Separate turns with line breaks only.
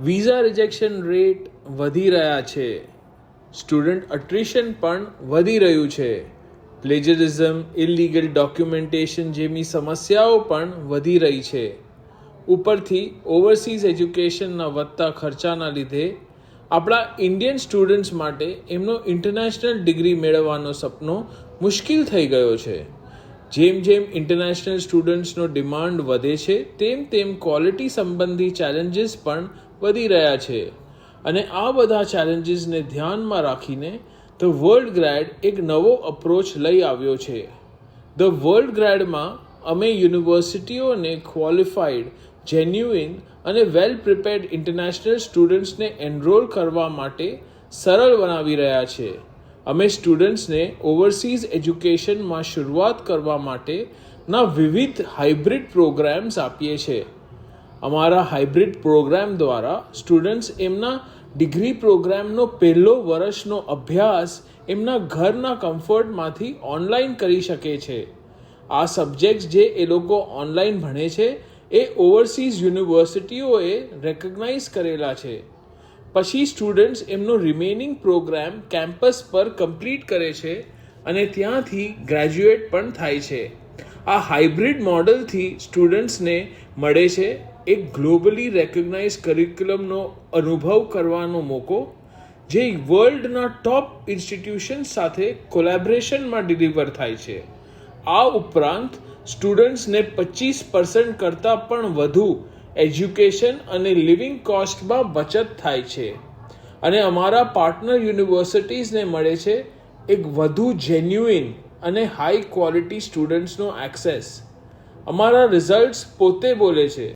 Visa rejection rate વધી રહ્યા છે. સ્ટુડન્ટ અટ્રિશન પણ વધી રહ્યું છે. પ્લેજરિઝમ ઇલીગલ ડોક્યુમેન્ટેશન જેવી સમસ્યાઓ પણ વધી રહી છે. ઉપરથી ઓવરસીઝ એજ્યુકેશનના વધતા ખર્ચાના લીધે આપણા ઇન્ડિયન સ્ટુડન્ટ્સ માટે એમનો ઇન્ટરનેશનલ ડિગ્રી મેળવવાનો સપનો મુશ્કેલ થઈ ગયો છે. જેમ જેમ ઇન્ટરનેશનલ સ્ટુડન્ટ્સનો ડિમાન્ડ વધે છે, તેમ તેમ ક્વોલિટી સંબંધી ચેલેન્જીસ પણ વધી રહ્યા છે. અને આ બધા ચેલેન્જીસને ધ્યાનમાં રાખીને ધ વર્લ્ડ ગ્રેડ એક નવો અપ્રોચ લઈ આવ્યો છે. ધ વર્લ્ડ ગ્રેડમાં અમે યુનિવર્સિટીઓને ક્વોલિફાઈડ જેન્યુઇન અને વેલ પ્રિપેર્ડ ઇન્ટરનેશનલ સ્ટુડન્ટ્સને એનરોલ કરવા માટે સરળ બનાવી રહ્યા છે. અમે સ્ટુડન્ટ્સને ઓવરસીઝ એજ્યુકેશનમાં શરૂઆત કરવા માટેના વિવિધ હાઇબ્રિડ પ્રોગ્રામ્સ આપીએ છીએ. અમારા હાઇબ્રિડ પ્રોગ્રામ દ્વારા સ્ટુડન્ટ્સ એમના ડિગ્રી પ્રોગ્રામનો પહેલો વર્ષનો અભ્યાસ એમના ઘરના કમ્ફર્ટમાંથી ઓનલાઈન કરી શકે છે. આ સબ્જેક્ટ્સ જે એ લોકો ઓનલાઈન ભણે છે, એ ઓવરસીઝ યુનિવર્સિટીઓએ રેકગ્નાઇઝ કરેલા છે. પછી સ્ટુડન્ટ્સ એમનો રિમેનિંગ પ્રોગ્રામ કેમ્પસ પર કમ્પ્લીટ કરે છે અને ત્યાંથી ગ્રેજ્યુએટ પણ થાય છે. આ હાઇબ્રિડ મોડલથી સ્ટુડન્ટ્સને મળે છે એક ગ્લોબલી રેકગ્નાઇઝ કરિક્યુલમનો અનુભવ કરવાનો મોકો, જે વર્લ્ડના ટોપ ઇન્સ્ટિટ્યુશન સાથે કોલેબરેશનમાં ડિલિવર થાય છે. આ ઉપરાંત સ્ટુડન્ટ્સને પચીસ પર્સન્ટ કરતાં પણ વધુ એજ્યુકેશન અને લિવિંગ કોસ્ટમાં બચત થાય છે. અને અમારા પાર્ટનર યુનિવર્સિટીઝને મળે છે એક વધુ જેન્યુઇન અને હાઈ ક્વોલિટી સ્ટુડન્ટ્સનો એક્સેસ અમારા રિઝલ્ટ્સ પોતે બોલે છે.